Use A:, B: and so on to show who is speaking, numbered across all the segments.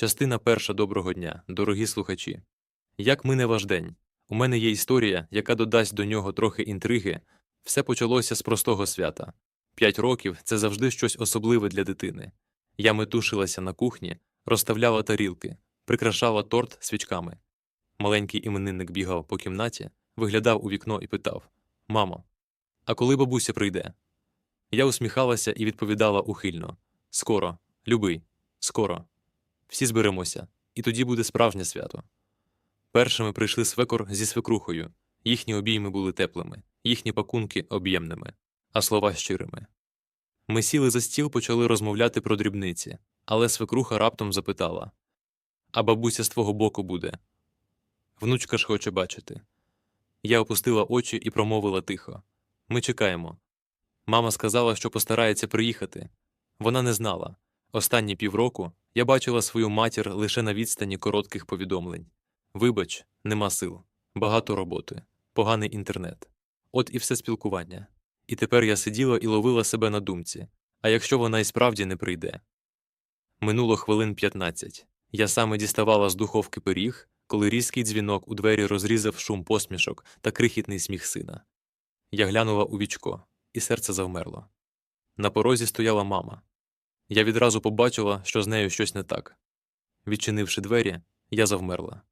A: Частина перша доброго дня, дорогі слухачі. Як мине ваш день? У мене є історія, яка додасть до нього трохи інтриги. Все почалося з простого свята. П'ять років це завжди щось особливе для дитини. Я метушилася на кухні, розставляла тарілки, прикрашала торт свічками. Маленький іменинник бігав по кімнаті, виглядав у вікно і питав Мамо, а коли бабуся прийде? Я усміхалася і відповідала ухильно Скоро, любий, скоро. Всі зберемося, і тоді буде справжнє свято. Першими прийшли свекор зі свекрухою. Їхні обійми були теплими, їхні пакунки об'ємними, а слова щирими. Ми сіли за стіл, почали розмовляти про дрібниці, але свекруха раптом запитала А бабуся з твого боку буде? Внучка ж хоче бачити. Я опустила очі і промовила тихо Ми чекаємо. Мама сказала, що постарається приїхати. Вона не знала. Останні півроку я бачила свою матір лише на відстані коротких повідомлень. Вибач, нема сил, багато роботи, поганий інтернет. От і все спілкування. І тепер я сиділа і ловила себе на думці. А якщо вона і справді не прийде? Минуло хвилин 15. Я саме діставала з духовки пиріг, коли різкий дзвінок у двері розрізав шум посмішок та крихітний сміх сина. Я глянула у вічко, і серце завмерло. На порозі стояла мама. Я відразу побачила, що з нею щось не так. Відчинивши двері, я завмерла.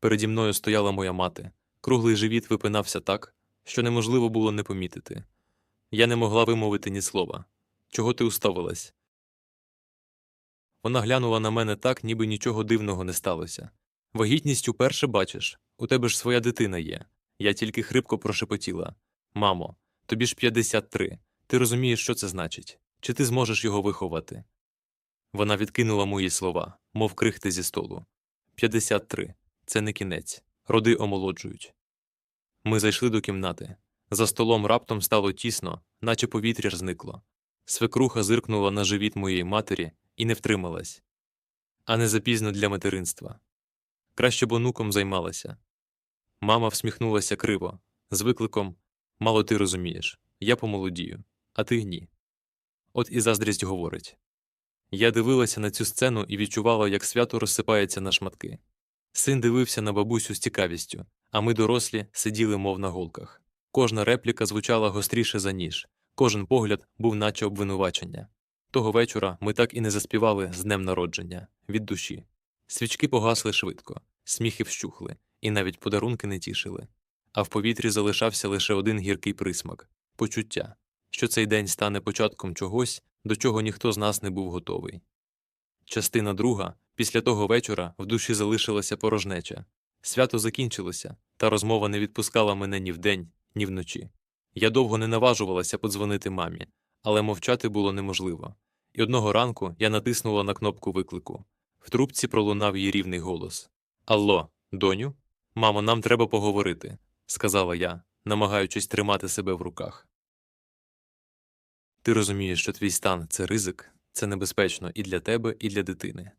A: Переді мною стояла моя мати. Круглий живіт випинався так, що неможливо було не помітити. Я не могла вимовити ні слова. Чого ти уставилась? Вона глянула на мене так, ніби нічого дивного не сталося. Вагітність уперше бачиш, у тебе ж своя дитина є. Я тільки хрипко прошепотіла Мамо, тобі ж 53. Ти розумієш, що це значить? Чи ти зможеш його виховати? Вона відкинула мої слова, мов крихти зі столу. 53. Це не кінець. Роди омолоджують. Ми зайшли до кімнати. За столом раптом стало тісно, наче повітря зникло. Свекруха зиркнула на живіт моєї матері і не втрималась. А не запізно для материнства. Краще б онуком займалася. Мама всміхнулася криво, з викликом Мало ти розумієш, я помолодію, а ти ні. От і заздрість говорить. Я дивилася на цю сцену і відчувала, як свято розсипається на шматки. Син дивився на бабусю з цікавістю, а ми, дорослі, сиділи, мов на голках. Кожна репліка звучала гостріше за ніж, кожен погляд був наче обвинувачення. Того вечора ми так і не заспівали з днем народження від душі. Свічки погасли швидко, сміхи вщухли, і навіть подарунки не тішили. А в повітрі залишався лише один гіркий присмак почуття, що цей день стане початком чогось, до чого ніхто з нас не був готовий. Частина друга після того вечора в душі залишилася порожнеча. Свято закінчилося, та розмова не відпускала мене ні вдень, ні вночі. Я довго не наважувалася подзвонити мамі, але мовчати було неможливо. І одного ранку я натиснула на кнопку виклику. В трубці пролунав її рівний голос Алло, доню? Мамо, нам треба поговорити, сказала я, намагаючись тримати себе в руках. Ти розумієш, що твій стан це ризик, це небезпечно і для тебе, і для дитини.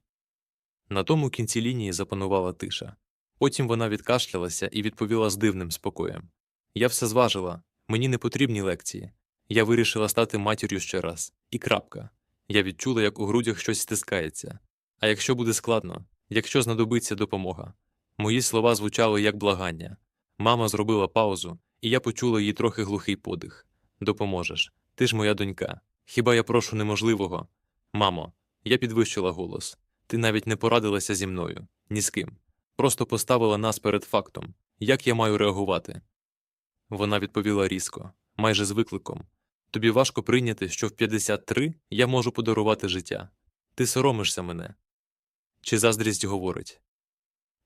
A: На тому кінці лінії запанувала тиша. Потім вона відкашлялася і відповіла з дивним спокоєм Я все зважила, мені не потрібні лекції. Я вирішила стати матір'ю ще раз. І крапка. Я відчула, як у грудях щось стискається. А якщо буде складно, якщо знадобиться допомога. Мої слова звучали як благання. Мама зробила паузу, і я почула її трохи глухий подих. Допоможеш. Ти ж моя донька. Хіба я прошу неможливого? Мамо, я підвищила голос. Ти навіть не порадилася зі мною, ні з ким. Просто поставила нас перед фактом. Як я маю реагувати? Вона відповіла різко, майже з викликом. Тобі важко прийняти, що в 53 я можу подарувати життя. Ти соромишся мене. Чи заздрість говорить?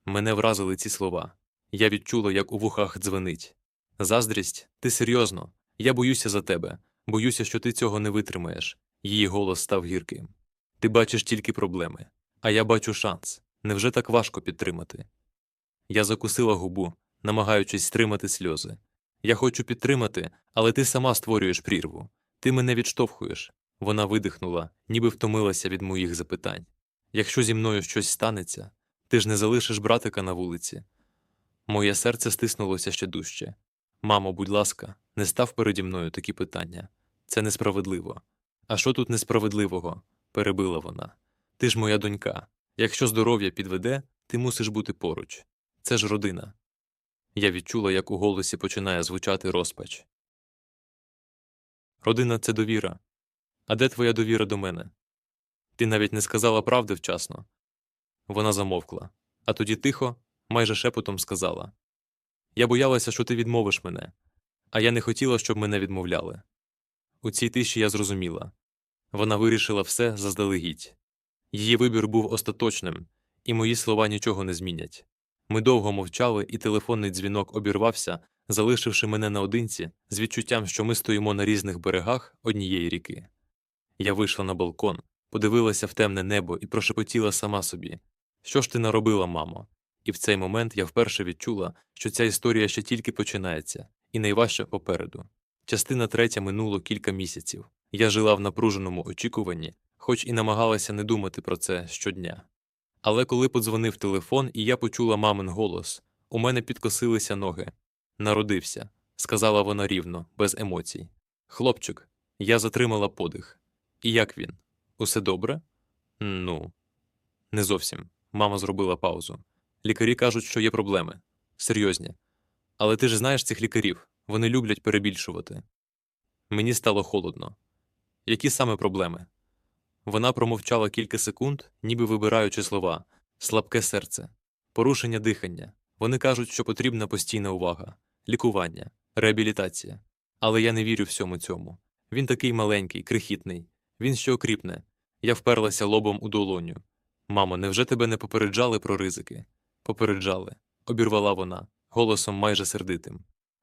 A: Мене вразили ці слова. Я відчула, як у вухах дзвенить. Заздрість, ти серйозно. Я боюся за тебе, боюся, що ти цього не витримаєш. Її голос став гірким. Ти бачиш тільки проблеми, а я бачу шанс. Невже так важко підтримати? Я закусила губу, намагаючись стримати сльози. Я хочу підтримати, але ти сама створюєш прірву. Ти мене відштовхуєш. Вона видихнула, ніби втомилася від моїх запитань. Якщо зі мною щось станеться, ти ж не залишиш братика на вулиці. Моє серце стиснулося ще дужче. Мамо, будь ласка, не став переді мною такі питання. Це несправедливо. А що тут несправедливого? перебила вона. Ти ж моя донька. Якщо здоров'я підведе, ти мусиш бути поруч. Це ж родина. Я відчула, як у голосі починає звучати розпач. Родина це довіра. А де твоя довіра до мене? Ти навіть не сказала правди вчасно. Вона замовкла, а тоді тихо, майже шепотом сказала Я боялася, що ти відмовиш мене, а я не хотіла, щоб мене відмовляли. У цій тиші я зрозуміла вона вирішила все заздалегідь. Її вибір був остаточним, і мої слова нічого не змінять. Ми довго мовчали, і телефонний дзвінок обірвався, залишивши мене наодинці з відчуттям, що ми стоїмо на різних берегах однієї ріки. Я вийшла на балкон, подивилася в темне небо і прошепотіла сама собі Що ж ти наробила, мамо? І в цей момент я вперше відчула, що ця історія ще тільки починається, і найважче попереду. Частина третя минуло кілька місяців. Я жила в напруженому очікуванні, хоч і намагалася не думати про це щодня. Але коли подзвонив телефон, і я почула мамин голос, у мене підкосилися ноги. Народився, сказала вона рівно, без емоцій. Хлопчик, я затримала подих. І як він? Усе добре? Ну, не зовсім. Мама зробила паузу. Лікарі кажуть, що є проблеми. Серйозні. Але ти ж знаєш цих лікарів, вони люблять перебільшувати. Мені стало холодно. Які саме проблеми? Вона промовчала кілька секунд, ніби вибираючи слова слабке серце, порушення дихання. Вони кажуть, що потрібна постійна увага, лікування, реабілітація. Але я не вірю всьому цьому. Він такий маленький, крихітний. Він ще окріпне. Я вперлася лобом у долоню. Мамо, невже тебе не попереджали про ризики? Попереджали, обірвала вона, голосом майже сердитим.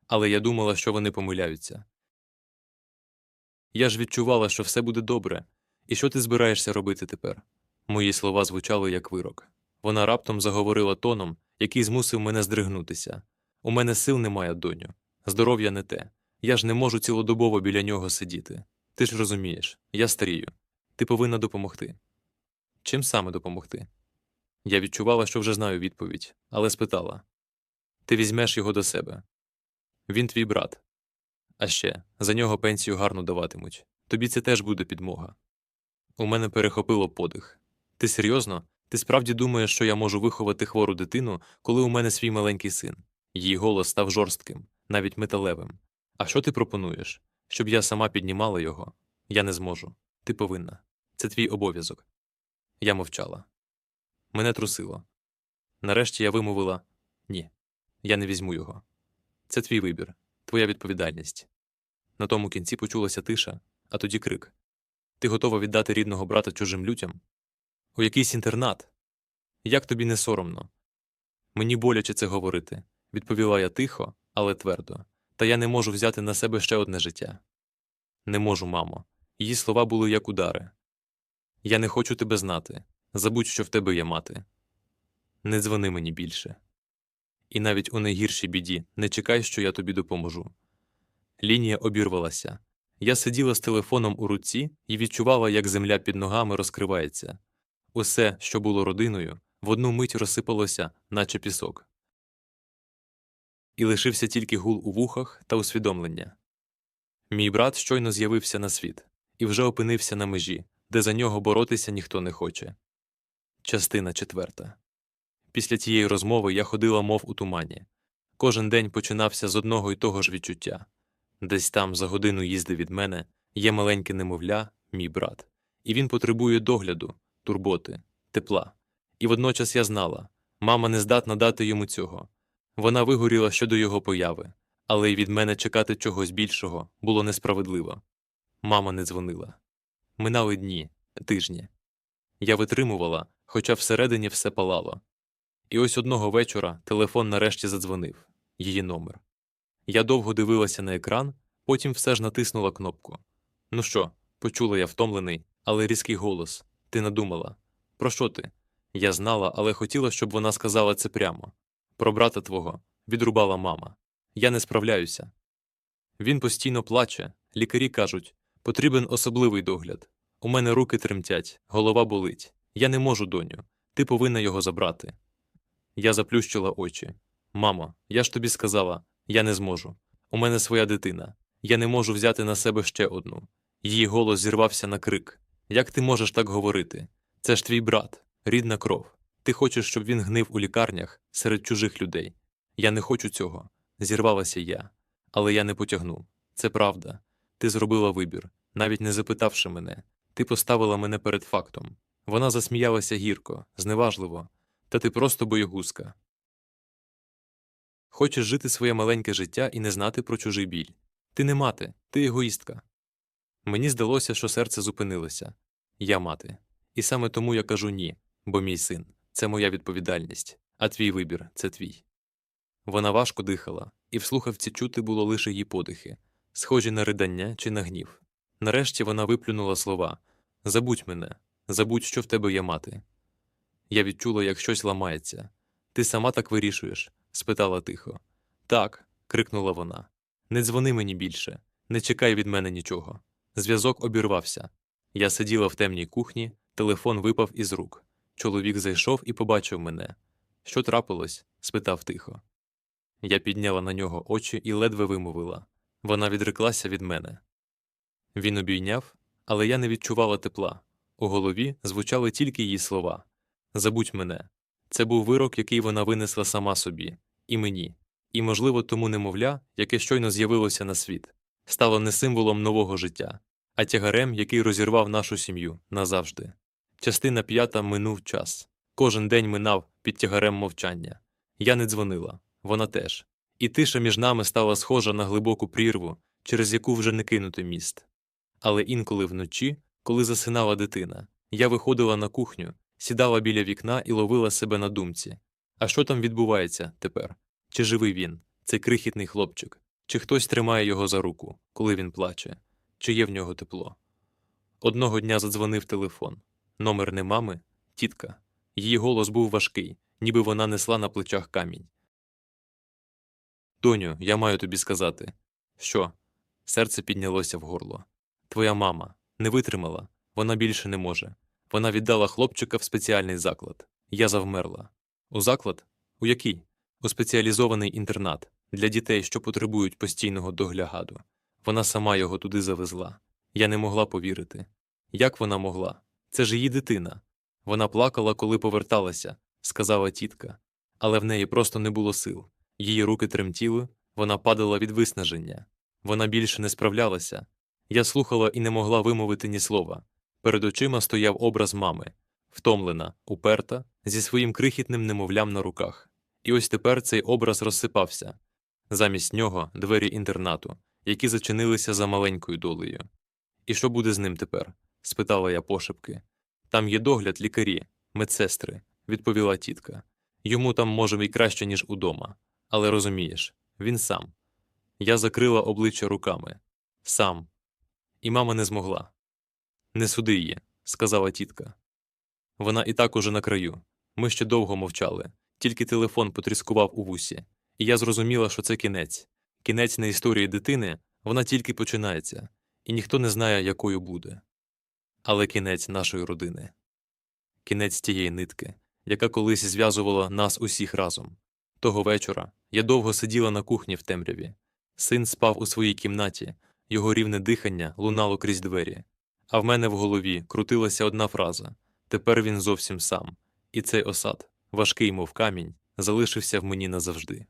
A: Але я думала, що вони помиляються. Я ж відчувала, що все буде добре. І що ти збираєшся робити тепер? Мої слова звучали як вирок. Вона раптом заговорила тоном, який змусив мене здригнутися. У мене сил немає, доню. Здоров'я не те. Я ж не можу цілодобово біля нього сидіти. Ти ж розумієш, я старію. Ти повинна допомогти. Чим саме допомогти? Я відчувала, що вже знаю відповідь, але спитала Ти візьмеш його до себе. Він твій брат. А ще за нього пенсію гарно даватимуть. Тобі це теж буде підмога. У мене перехопило подих. Ти серйозно? Ти справді думаєш, що я можу виховати хвору дитину, коли у мене свій маленький син? Її голос став жорстким, навіть металевим. А що ти пропонуєш? Щоб я сама піднімала його? Я не зможу. Ти повинна. Це твій обов'язок. Я мовчала. Мене трусило. Нарешті я вимовила ні, я не візьму його. Це твій вибір, твоя відповідальність. На тому кінці почулася тиша, а тоді крик Ти готова віддати рідного брата чужим людям? У якийсь інтернат? Як тобі не соромно? Мені боляче це говорити, відповіла я тихо, але твердо. Та я не можу взяти на себе ще одне життя. Не можу, мамо. Її слова були як удари. Я не хочу тебе знати. Забудь, що в тебе є мати. Не дзвони мені більше. І навіть у найгіршій біді не чекай, що я тобі допоможу. Лінія обірвалася. Я сиділа з телефоном у руці і відчувала, як земля під ногами розкривається. Усе, що було родиною, в одну мить розсипалося, наче пісок. І лишився тільки гул у вухах та усвідомлення. Мій брат щойно з'явився на світ і вже опинився на межі, де за нього боротися ніхто не хоче. Частина четверта. Після тієї розмови я ходила, мов у тумані. Кожен день починався з одного й того ж відчуття десь там, за годину їзди від мене, є маленьке немовля, мій брат, і він потребує догляду, турботи, тепла. І водночас я знала мама не здатна дати йому цього. Вона вигоріла щодо його появи, але й від мене чекати чогось більшого було несправедливо. Мама не дзвонила. Минали дні, тижні. Я витримувала, хоча всередині все палало. І ось одного вечора телефон нарешті задзвонив її номер. Я довго дивилася на екран, потім все ж натиснула кнопку. Ну що, почула я втомлений, але різкий голос Ти надумала. Про що ти? Я знала, але хотіла, щоб вона сказала це прямо. Про брата твого відрубала мама. Я не справляюся. Він постійно плаче, лікарі кажуть потрібен особливий догляд. У мене руки тремтять, голова болить. Я не можу, доню. Ти повинна його забрати. Я заплющила очі. Мамо, я ж тобі сказала, я не зможу. У мене своя дитина. Я не можу взяти на себе ще одну. Її голос зірвався на крик. Як ти можеш так говорити? Це ж твій брат. рідна кров. Ти хочеш, щоб він гнив у лікарнях серед чужих людей. Я не хочу цього. Зірвалася я. Але я не потягну. Це правда. Ти зробила вибір, навіть не запитавши мене. Ти поставила мене перед фактом. Вона засміялася гірко, зневажливо. Та ти просто боєгузка. Хочеш жити своє маленьке життя і не знати про чужий біль. Ти не мати, ти егоїстка. Мені здалося, що серце зупинилося. Я мати. І саме тому я кажу ні, бо мій син це моя відповідальність, а твій вибір це твій. Вона важко дихала, і в слухавці чути було лише її подихи, схожі на ридання чи на гнів. Нарешті вона виплюнула слова Забудь мене, забудь, що в тебе є мати. Я відчула, як щось ламається. Ти сама так вирішуєш? спитала тихо. Так, крикнула вона. Не дзвони мені більше, не чекай від мене нічого. Зв'язок обірвався. Я сиділа в темній кухні, телефон випав із рук. Чоловік зайшов і побачив мене. Що трапилось? спитав тихо. Я підняла на нього очі і ледве вимовила. Вона відреклася від мене. Він обійняв, але я не відчувала тепла. У голові звучали тільки її слова Забудь мене. Це був вирок, який вона винесла сама собі, і мені, і, можливо, тому немовля, яке щойно з'явилося на світ, стало не символом нового життя, а тягарем, який розірвав нашу сім'ю назавжди. Частина п'ята минув час. Кожен день минав під тягарем мовчання. Я не дзвонила, вона теж. І тиша між нами стала схожа на глибоку прірву, через яку вже не кинути міст. Але інколи вночі, коли засинала дитина, я виходила на кухню, сідала біля вікна і ловила себе на думці. А що там відбувається тепер? Чи живий він, цей крихітний хлопчик? Чи хтось тримає його за руку, коли він плаче? Чи є в нього тепло? Одного дня задзвонив телефон. Номер не мами, тітка. Її голос був важкий, ніби вона несла на плечах камінь. Доню, я маю тобі сказати. Що? Серце піднялося в горло. Твоя мама не витримала, вона більше не може. Вона віддала хлопчика в спеціальний заклад. Я завмерла. У заклад? У який? У спеціалізований інтернат для дітей, що потребують постійного догляду. Вона сама його туди завезла. Я не могла повірити. Як вона могла? Це ж її дитина. Вона плакала, коли поверталася, сказала тітка, але в неї просто не було сил. Її руки тремтіли, вона падала від виснаження. Вона більше не справлялася. Я слухала і не могла вимовити ні слова. Перед очима стояв образ мами, втомлена, уперта, зі своїм крихітним немовлям на руках. І ось тепер цей образ розсипався. Замість нього двері інтернату, які зачинилися за маленькою долею. І що буде з ним тепер? спитала я пошепки. Там є догляд лікарі, медсестри, відповіла тітка. Йому там може й краще, ніж удома. Але розумієш, він сам. Я закрила обличчя руками. Сам. І мама не змогла. Не суди її, сказала тітка. Вона і так уже на краю. Ми ще довго мовчали, тільки телефон потріскував у вусі, і я зрозуміла, що це кінець. Кінець на історії дитини, вона тільки починається, і ніхто не знає, якою буде. Але кінець нашої родини. Кінець тієї нитки, яка колись зв'язувала нас усіх разом. Того вечора я довго сиділа на кухні в темряві. Син спав у своїй кімнаті, його рівне дихання лунало крізь двері. А в мене в голові крутилася одна фраза тепер він зовсім сам, і цей осад, важкий, мов камінь, залишився в мені назавжди.